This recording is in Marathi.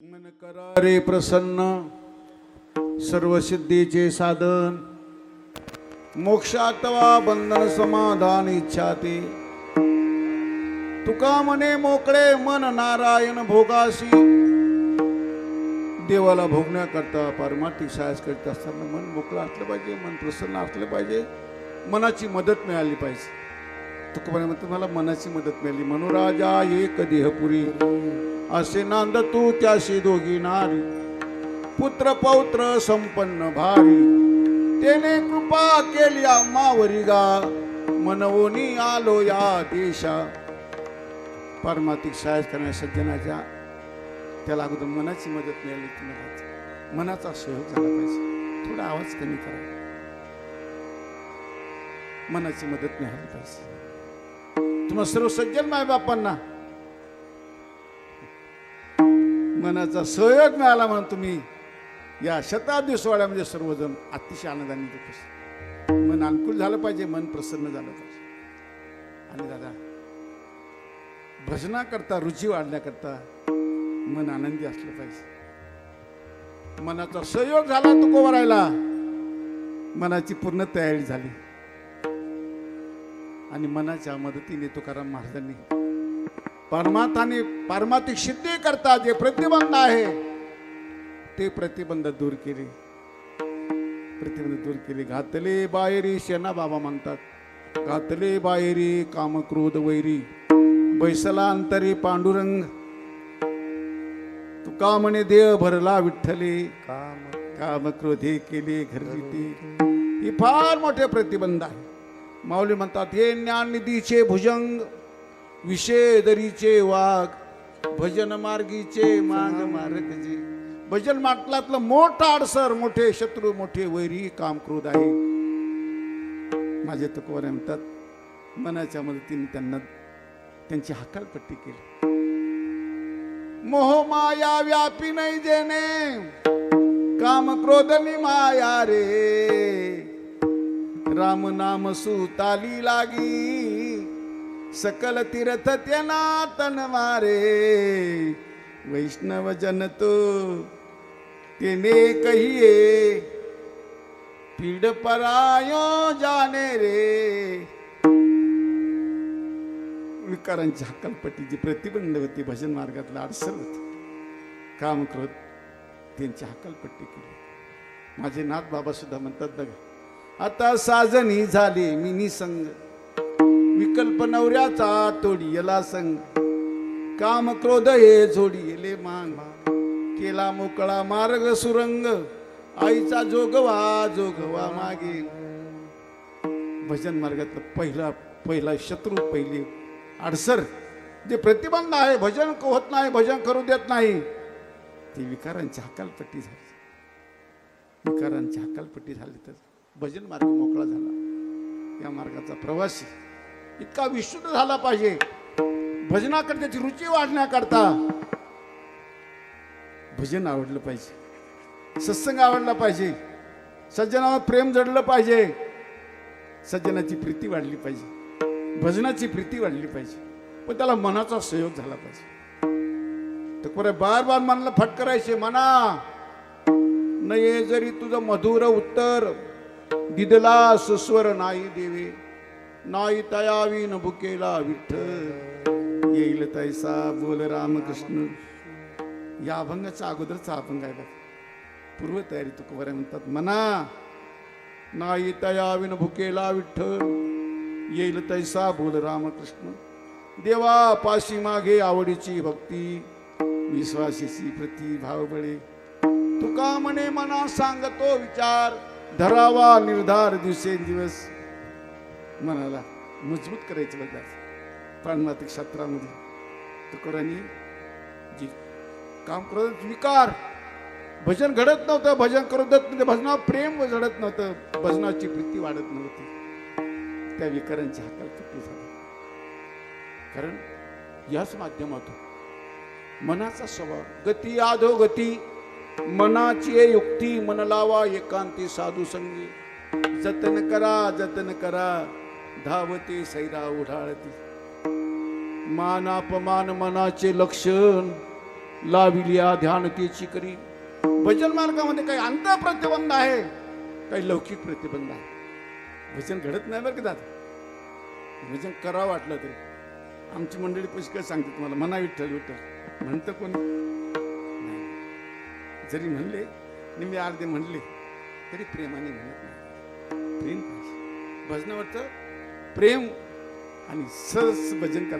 मन करा रे प्रसन्न सर्व सिद्धीचे साधन. मोक्षातवा बंधन समाधान इच्छा ते तुका मने मोकळे मन नारायण भोगासी. देवाला भोगण्याकरता पारमार्थिक साहस करीत असताना मन मोकळं असलं पाहिजे मन प्रसन्न असलं पाहिजे मनाची मदत मिळाली पाहिजे. तुका म्हणतो मला मनाची मदत मिळाली. मनोराजा एक देहपुरी. असे नांद तू त्याशी दोघी नारी. पुत्र पौत्र संपन्न भारी. त्याने कृपा केली मावरी गा. मनवोनी आलो या देशा. पारमार्थिक सहाय्य करण्या सज्जनाच्या त्याला अगोदर मनाची मदत मिळाली तुम्हाला मनाचा सहयोग झाला पाहिजे. थोडा आवाज कमी करा. मनाची मदत मिळाली पाहिजे. तुम्हा सर्व सज्जन मायबापांना मनाचा सहयोग मिळाला म्हणून तुम्ही या शताब्दी सोहळ्यामध्ये सर्वजण अतिशय आनंदाने दुखस मन अनुकूल झालं पाहिजे मन प्रसन्न झालं पाहिजे. आणि दादा भजनाकरता रुची वाढण्याकरता मन आनंदी असलं पाहिजे. मनाचा सहयोग झाला तो कोवरायला मनाची पूर्ण तयारी झाली. आणि मनाच्या मदतीने तुकाराम महाराजांनी परमार्थाने पारमार्थिक सिद्धी करता जे प्रतिबंध आहे ते प्रतिबंध दूर केले. प्रतिबंध दूर केले. घातले बाहेरी शेना बाबा म्हणतात. घातले बाहेरी काम क्रोध वैरी. बैसला अंतरी पांडुरंग. तुका म्हणे देह भरला विठ्ठले. काम काम क्रोधे केले घरजिते ही फार मोठे प्रतिबंध आहे. माऊली म्हणतात हे ज्ञाननिधीचे भुजंग विषय दरीचे वाघ भजन मार्गीचे माग मारकजे भजन माटलातलं मोठा अडसर मोठे शत्रू मोठे वैरी काम क्रोध आहे. माझे तुकोरे म्हणतात मनाच्या मदतीने त्यांना त्यांची हकालपट्टी केली. मोह माया व्यापी नाही जेने काम क्रोध माया रे. राम नाम सुताली लागी. सकल तीर्थ त्यांना तन मारे वैष्णव जन तो तेने कहिए पीड परायो जाने रे. विकारांची हक्कलपट्टी जी प्रतिबंध होती भजन मार्गातला अडसर होती. काम क्रोध त्यांची हक्कलपट्टी केली. माझे नाथ बाबा सुद्धा म्हणतात बघा आता साजनी झाले मी निसंग. विकल्प नवऱ्याचा तोडियला संग. काम क्रोध हे जोडियले मांग. केला मोकळा मार्ग सुरंग. आईचा जोगवा जोगवा मागे. भजन मार्गातलं पहिला पहिला शत्रू पहिली. अडसर जे प्रतिबंध आहे भजन होत नाही भजन करू देत नाही ती विकारांची हकालपट्टी झाली. विकारांची हकालपट्टी झाली तर भजन मार्ग मोकळा झाला. या मार्गाचा प्रवासी इतका विशुद्ध झाला पाहिजे. भजनाकडे त्याची रुची वाढण्याकरता भजन आवडलं पाहिजे. सत्संग आवडला पाहिजे. सज्जनावर प्रेम जडलं पाहिजे. सज्जनाची प्रीती वाढली पाहिजे. भजनाची प्रीती वाढली पाहिजे. पण त्याला मनाचा सहयोग झाला पाहिजे. तर कोणा बार बार मनाला फटकरायचे मना न ये जरी तुझं मधुर उत्तर दिदला सुस्वर नाही देवे. नाही तयावी न बुकेला विठ्ठल येईल तैसा बोल रामकृष्ण. या अभंगाचा अगोदरचा अभंग आहे बघ. पूर्व तयारी तुकोबऱ्या म्हणतात म्हणा नाही तयावी न भुकेला विठ्ठल येईल तैसा बोल रामकृष्ण. देवा पाशी मागे आवडीची भक्ती. विश्वासीची प्रति भावबळे तुका म्हणे मना सांगतो विचार. धरावा निर्धार दिवसेंदिवस. मनाला मजबूत करायचं बघा प्राणमातिक शास्त्रामध्ये. तुकोरांनी जी काम करत विकार भजन घडत नव्हतं भजन करत म्हणजे भजनावर प्रेम घडत नव्हतं भजनाची प्रीती वाढत नव्हती. त्या विकारांची हाकालपट्टी झाली. कारण याच माध्यमातून मनाचा स्वभाव गती आधो गती मनाची युक्ती मन लावा एकांती साधू संगी. जतन करा जतन करा. धावते सैरा उढाळती. मान अपमान मनाचे लक्षण लाविल्या ध्यानतेची करी. भजन मार्गामध्ये काही अंत प्रतिबंध आहे काही लौकिक प्रतिबंध आहे. भजन घडत नाही बरं का दादा? भजन करावं वाटलं तरी. आमची मंडळी पुष्कळ सांगते तुम्हाला म्हणा विठ्ठल विठ्ठल म्हणतं कोण? नाही. जरी म्हणले निम्मे अर्धे म्हणले तरी प्रेमाने म्हणत नाही. प्रेम भजनावरचं प्रेम आणि सहज भजन करा